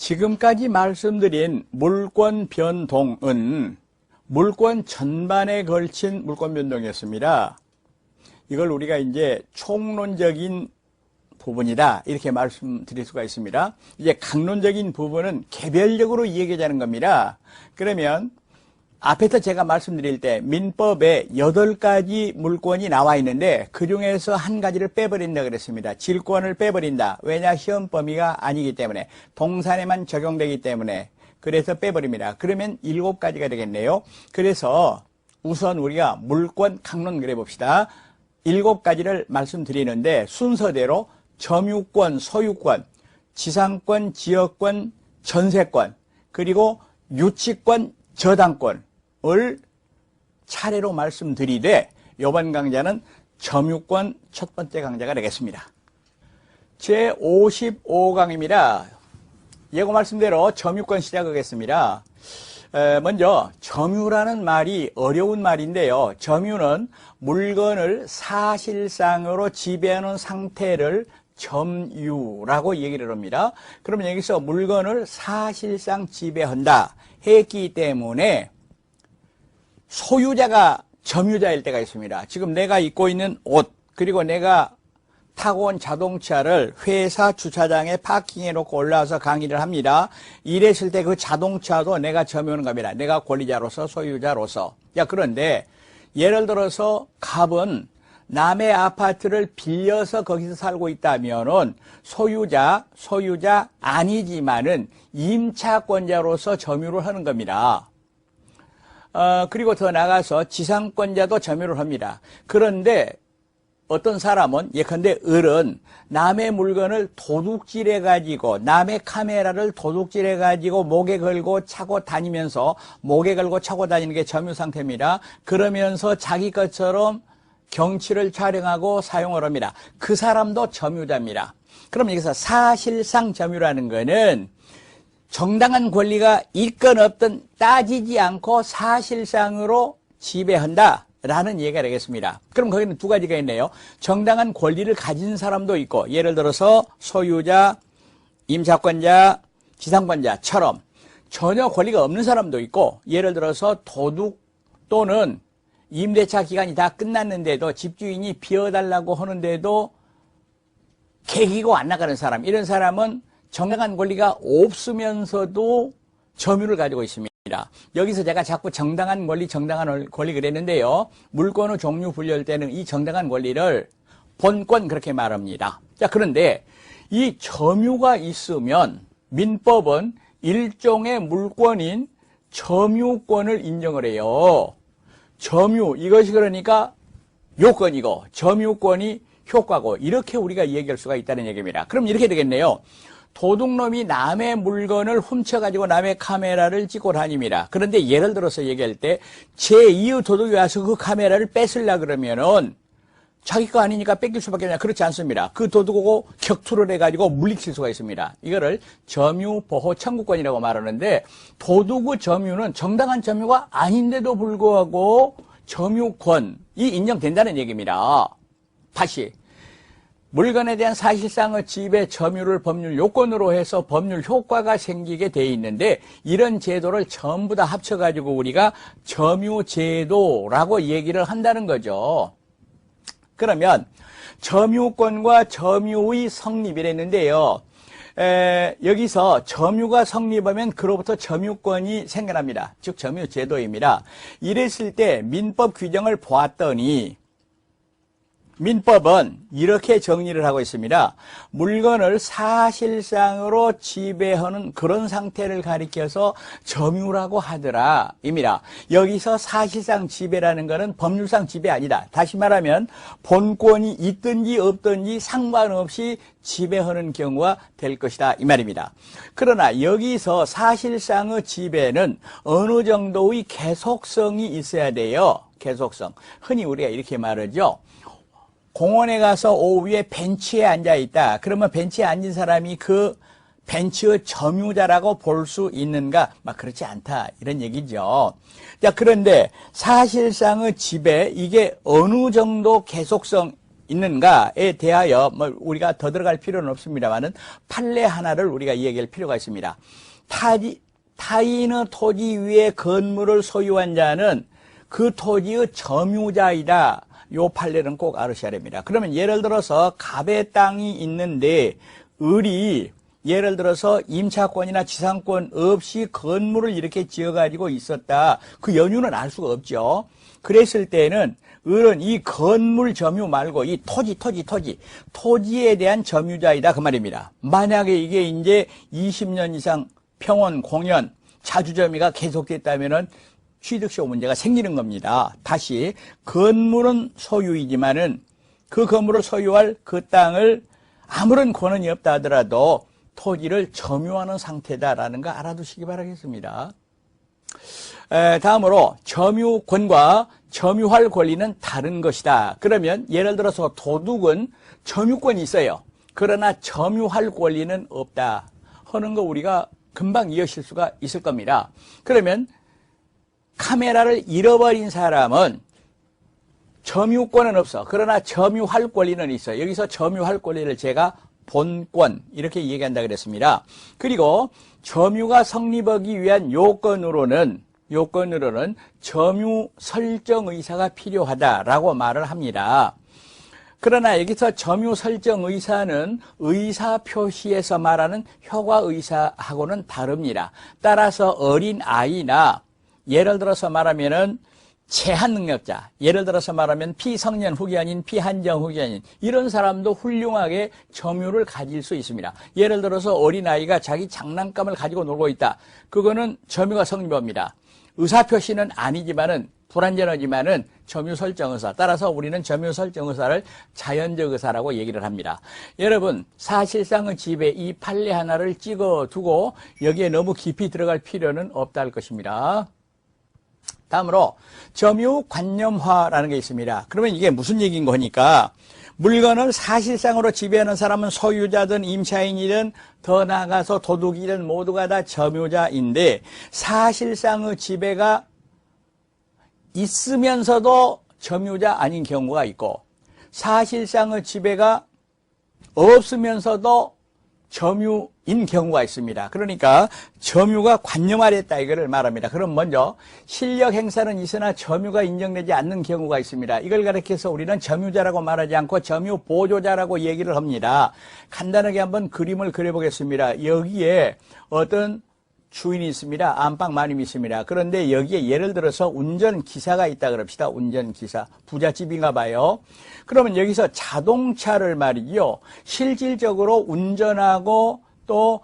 지금까지 말씀드린 물권 변동은 물권 전반에 걸친 물권 변동이었습니다. 이걸 우리가 이제 총론적인 부분이다 이렇게 말씀드릴 수가 있습니다. 이제 강론적인 부분은 개별적으로 이야기하자는 겁니다. 그러면 앞에서 제가 말씀드릴 때 민법에 여덟 가지 물권이 나와 있는데 그 중에서 한 가지를 빼버린다 그랬습니다. 질권을 빼버린다. 왜냐 시험 범위가 아니기 때문에 동산에만 적용되기 때문에 그래서 빼버립니다. 그러면 일곱 가지가 되겠네요. 그래서 우선 우리가 물권 강론 그래 봅시다. 일곱 가지를 말씀드리는데 순서대로 점유권, 소유권, 지상권, 지역권, 전세권, 그리고 유치권, 저당권 을 차례로 말씀드리되 이번 강좌는 점유권 첫 번째 강좌가 되겠습니다. 제 55강입니다. 예고 말씀대로 점유권 시작하겠습니다. 에, 먼저 점유라는 말이 어려운 말인데요. 점유는 물건을 사실상으로 지배하는 상태를 점유라고 얘기를 합니다. 그러면 여기서 물건을 사실상 지배한다 했기 때문에 소유자가 점유자일 때가 있습니다. 지금 내가 입고 있는 옷 그리고 내가 타고 온 자동차를 회사 주차장에 파킹해 놓고 올라와서 강의를 합니다. 이랬을 때 그 자동차도 내가 점유하는 겁니다. 내가 권리자로서 소유자로서. 야 그런데 예를 들어서 갑은 남의 아파트를 빌려서 거기서 살고 있다면은 소유자, 소유자 아니지만은 임차권자로서 점유를 하는 겁니다. 어, 그리고 더 나가서 지상권자도 점유를 합니다. 그런데 어떤 사람은 예컨대 을은 남의 물건을 도둑질해 가지고 남의 카메라를 도둑질해 가지고 목에 걸고 차고 다니면서 목에 걸고 차고 다니는 게 점유 상태입니다. 그러면서 자기 것처럼 경치를 촬영하고 사용을 합니다. 그 사람도 점유자입니다. 그럼 여기서 사실상 점유라는 거는 정당한 권리가 있건 없든 따지지 않고 사실상으로 지배한다. 라는 얘기가 되겠습니다. 그럼 거기는 두 가지가 있네요. 정당한 권리를 가진 사람도 있고, 예를 들어서 소유자, 임차권자, 지상권자처럼 전혀 권리가 없는 사람도 있고, 예를 들어서 도둑 또는 임대차 기간이 다 끝났는데도 집주인이 비워달라고 하는데도 개기고 안 나가는 사람, 이런 사람은 정당한 권리가 없으면서도 점유를 가지고 있습니다. 여기서 제가 자꾸 정당한 권리, 정당한 권리 그랬는데요. 물권의 종류 분류할 때는 이 정당한 권리를 본권 그렇게 말합니다. 자, 그런데 이 점유가 있으면 민법은 일종의 물권인 점유권을 인정을 해요. 점유, 이것이 그러니까 요건이고 점유권이 효과고 이렇게 우리가 얘기할 수가 있다는 얘기입니다. 그럼 이렇게 되겠네요. 도둑놈이 남의 물건을 훔쳐가지고 남의 카메라를 찍고 다닙니다. 그런데 예를 들어서 얘기할 때 제2의 도둑이 와서 그 카메라를 뺏으려 그러면은 자기 거 아니니까 뺏길 수밖에 없냐. 그렇지 않습니다. 그 도둑하고 격투를 해가지고 물리칠 수가 있습니다. 이거를 점유보호 청구권이라고 말하는데 도둑의 점유는 정당한 점유가 아닌데도 불구하고 점유권이 인정된다는 얘기입니다. 다시 물건에 대한 사실상의 지배 점유를 법률 요건으로 해서 법률 효과가 생기게 돼 있는데 이런 제도를 전부 다 합쳐가지고 우리가 점유제도라고 얘기를 한다는 거죠. 그러면 점유권과 점유의 성립이랬는데요. 에, 여기서 점유가 성립하면 그로부터 점유권이 생겨납니다. 즉 점유제도입니다. 이랬을 때 민법 규정을 보았더니 민법은 이렇게 정리를 하고 있습니다. 물건을 사실상으로 지배하는 그런 상태를 가리켜서 점유라고 하더라. 입니다. 여기서 사실상 지배라는 것은 법률상 지배 아니다. 다시 말하면 본권이 있든지 없든지 상관없이 지배하는 경우가 될 것이다. 이 말입니다. 그러나 여기서 사실상의 지배는 어느 정도의 계속성이 있어야 돼요. 계속성. 흔히 우리가 이렇게 말하죠. 공원에 가서 오후에 벤치에 앉아 있다. 그러면 벤치에 앉은 사람이 그 벤치의 점유자라고 볼 수 있는가? 막 그렇지 않다. 이런 얘기죠. 자, 그런데 사실상의 지배, 이게 어느 정도 계속성 있는가에 대하여 뭐 우리가 더 들어갈 필요는 없습니다만은 판례 하나를 우리가 이야기할 필요가 있습니다. 타지, 타인의 토지 위에 건물을 소유한 자는 그 토지의 점유자이다. 요 판례는 꼭 알으셔야 됩니다. 그러면 예를 들어서 갑의 땅이 있는데 을이 예를 들어서 임차권이나 지상권 없이 건물을 이렇게 지어가지고 있었다. 그 연유는 알 수가 없죠. 그랬을 때는 을은 이 건물 점유 말고 이 토지, 토지, 토지, 토지에 대한 점유자이다. 그 말입니다. 만약에 이게 이제 20년 이상 평원, 공연, 자주점유가 계속됐다면은 취득세 문제가 생기는 겁니다. 다시 건물은 소유이지만은 그 건물을 소유할 그 땅을 아무런 권한이 없다 하더라도 토지를 점유하는 상태다라는 거 알아두시기 바라겠습니다. 에, 다음으로 점유권과 점유할 권리는 다른 것이다. 그러면 예를 들어서 도둑은 점유권이 있어요. 그러나 점유할 권리는 없다. 하는 거 우리가 금방 이해하실 수가 있을 겁니다. 그러면 카메라를 잃어버린 사람은 점유권은 없어. 그러나 점유할 권리는 있어. 여기서 점유할 권리를 제가 본권 이렇게 얘기한다 그랬습니다. 그리고 점유가 성립하기 위한 요건으로는 요건으로는 점유 설정 의사가 필요하다라고 말을 합니다. 그러나 여기서 점유 설정 의사는 의사 표시에서 말하는 효과 의사하고는 다릅니다. 따라서 어린 아이나 예를 들어서 말하면은 제한 능력자, 예를 들어서 말하면 피성년 후견인, 피한정 후견인 이런 사람도 훌륭하게 점유를 가질 수 있습니다. 예를 들어서 어린아이가 자기 장난감을 가지고 놀고 있다. 그거는 점유가 성립합니다. 의사표시는 아니지만은 불완전하지만은 점유 설정 의사. 따라서 우리는 점유 설정 의사를 자연적 의사라고 얘기를 합니다. 여러분, 사실상의 집에 이 판례 하나를 찍어 두고 여기에 너무 깊이 들어갈 필요는 없다 할 것입니다. 다음으로 점유 관념화라는 게 있습니다. 그러면 이게 무슨 얘기인 거니까 물건을 사실상으로 지배하는 사람은 소유자든 임차인이든 더 나아가서 도둑이든 모두가 다 점유자인데 사실상의 지배가 있으면서도 점유자 아닌 경우가 있고 사실상의 지배가 없으면서도 점유인 경우가 있습니다. 그러니까 점유가 관념화됐다 이거를 말합니다. 그럼 먼저 실력 행사는 있으나 점유가 인정되지 않는 경우가 있습니다. 이걸 가리켜서 우리는 점유자라고 말하지 않고 점유 보조자라고 얘기를 합니다. 간단하게 한번 그림을 그려보겠습니다. 여기에 어떤 주인이 있습니다. 안방 마님이 있습니다. 그런데 여기에 예를 들어서 운전기사가 있다 그럽시다. 운전기사. 부잣집인가 봐요. 그러면 여기서 자동차를 말이요. 실질적으로 운전하고 또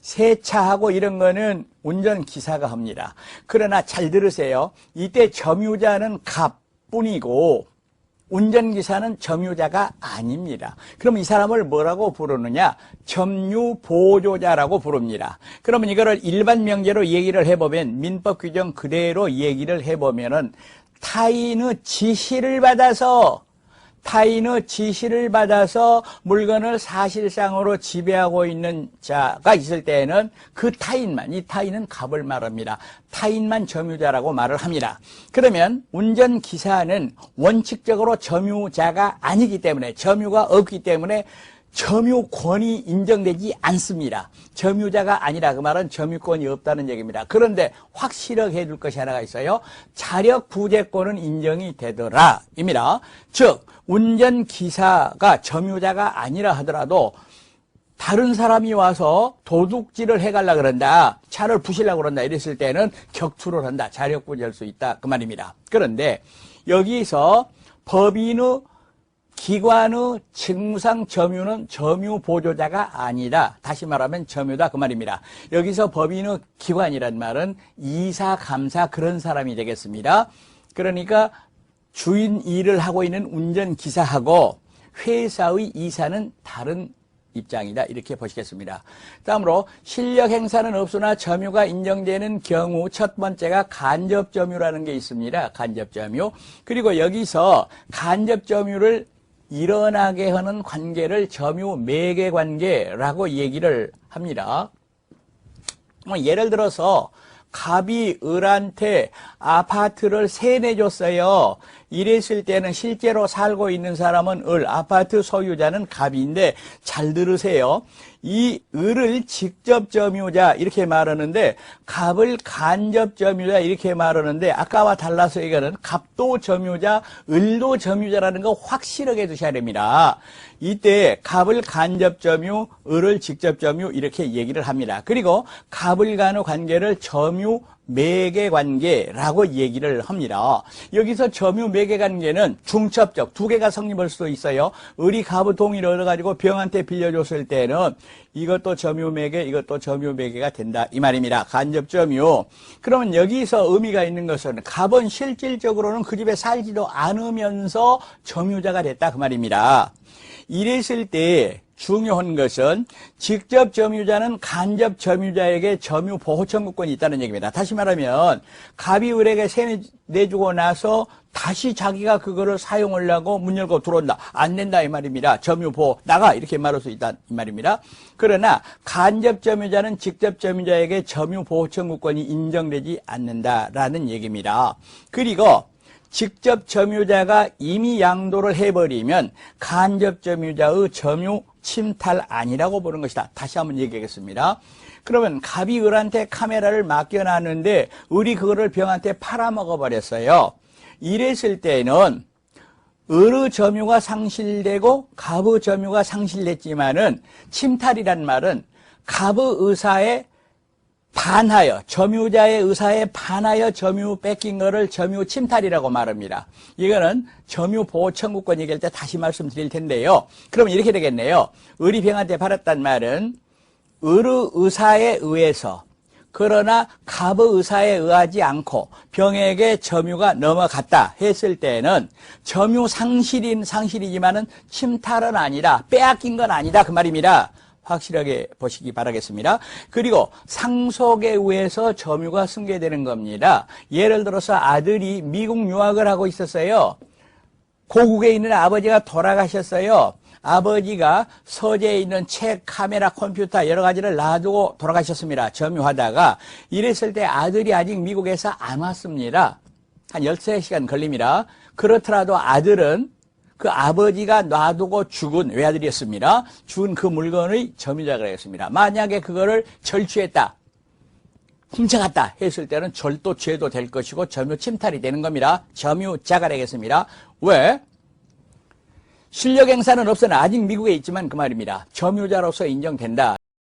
세차하고 이런 거는 운전기사가 합니다. 그러나 잘 들으세요. 이때 점유자는 갑뿐이고 운전기사는 점유자가 아닙니다. 그럼 이 사람을 뭐라고 부르느냐? 점유보조자라고 부릅니다. 그러면 이거를 일반 명제로 얘기를 해보면 민법 규정 그대로 얘기를 해보면은 타인의 지시를 받아서 타인의 지시를 받아서 물건을 사실상으로 지배하고 있는 자가 있을 때에는 그 타인만, 이 타인은 갑을 말합니다. 타인만 점유자라고 말을 합니다. 그러면 운전기사는 원칙적으로 점유자가 아니기 때문에, 점유가 없기 때문에 점유권이 인정되지 않습니다. 점유자가 아니라 그 말은 점유권이 없다는 얘기입니다. 그런데 확실하게 해줄 것이 하나가 있어요. 자력 부재권은 인정이 되더라. 입니다. 즉, 운전기사가 점유자가 아니라 하더라도 다른 사람이 와서 도둑질을 해갈라 그런다. 차를 부실라 그런다. 이랬을 때는 격투를 한다. 자력 부재할 수 있다. 그 말입니다. 그런데 여기서 법인의 기관의 직무상 점유는 점유 보조자가 아니다. 다시 말하면 점유다 그 말입니다. 여기서 법인의 기관이란 말은 이사, 감사 그런 사람이 되겠습니다. 그러니까 주인 일을 하고 있는 운전기사하고 회사의 이사는 다른 입장이다. 이렇게 보시겠습니다. 다음으로 실력 행사는 없으나 점유가 인정되는 경우 첫 번째가 간접 점유라는 게 있습니다. 간접 점유. 그리고 여기서 간접 점유를 일어나게 하는 관계를 점유 매개 관계라고 얘기를 합니다. 뭐 예를 들어서 갑이 을한테 아파트를 세내줬어요. 이랬을 때는 실제로 살고 있는 사람은 을, 아파트 소유자는 갑인데 잘 들으세요. 이 을을 직접 점유자 이렇게 말하는데 갑을 간접 점유자 이렇게 말하는데 아까와 달라서 이거는 갑도 점유자, 을도 점유자라는 거 확실하게 두셔야 됩니다. 이때 갑을 간접 점유, 을을 직접 점유 이렇게 얘기를 합니다. 그리고 갑을 간의 관계를 점유 매개 관계라고 얘기를 합니다. 여기서 점유 매개 관계는 중첩적 두 개가 성립할 수도 있어요. 을이 갑의 동의를 얻어가지고 병한테 빌려줬을 때는 이것도 점유 매개, 이것도 점유 매개가 된다 이 말입니다. 간접 점유. 그러면 여기서 의미가 있는 것은 갑은 실질적으로는 그 집에 살지도 않으면서 점유자가 됐다 그 말입니다. 이랬을 때 중요한 것은 직접 점유자는 간접 점유자에게 점유 보호 청구권이 있다는 얘기입니다. 다시 말하면 갑이 을에게 세 내주고 나서 다시 자기가 그거를 사용하려고 문 열고 들어온다. 안 된다 이 말입니다. 점유 보호 나가 이렇게 말할 수 있다 이 말입니다. 그러나 간접 점유자는 직접 점유자에게 점유 보호 청구권이 인정되지 않는다라는 얘기입니다. 그리고 직접 점유자가 이미 양도를 해버리면 간접 점유자의 점유 침탈 아니라고 보는 것이다. 다시 한번 얘기하겠습니다. 그러면 갑이 을한테 카메라를 맡겨놨는데 을이 그거를 병한테 팔아먹어 버렸어요. 이랬을 때는 을의 점유가 상실되고 갑의 점유가 상실됐지만은 침탈이란 말은 갑의 의사에 반하여 점유자의 의사에 반하여 점유 뺏긴 거를 점유 침탈이라고 말합니다. 이거는 점유 보호 청구권 얘기할 때 다시 말씀드릴 텐데요. 그러면 이렇게 되겠네요. 을이 병한테 팔았단 말은 을의 의사에 의해서 그러나 갑의 의사에 의하지 않고 병에게 점유가 넘어갔다 했을 때는 점유 상실인 상실이지만은 침탈은 아니다 빼앗긴 건 아니다 그 말입니다. 확실하게 보시기 바라겠습니다. 그리고 상속에 의해서 점유가 승계되는 겁니다. 예를 들어서 아들이 미국 유학을 하고 있었어요. 고국에 있는 아버지가 돌아가셨어요. 아버지가 서재에 있는 책, 카메라, 컴퓨터 여러 가지를 놔두고 돌아가셨습니다. 점유하다가 이랬을 때 아들이 아직 미국에서 안 왔습니다. 한 13시간 걸립니다. 그렇더라도 아들은 그 아버지가 놔두고 죽은 외아들이었습니다. 죽은 그 물건의 점유자가 되겠습니다. 만약에 그거를 절취했다. 훔쳐갔다 했을 때는 절도 죄도 될 것이고 점유 침탈이 되는 겁니다. 점유자가 되겠습니다. 왜? 실력 행사는 없으나 아직 미국에 있지만 그 말입니다. 점유자로서 인정된다.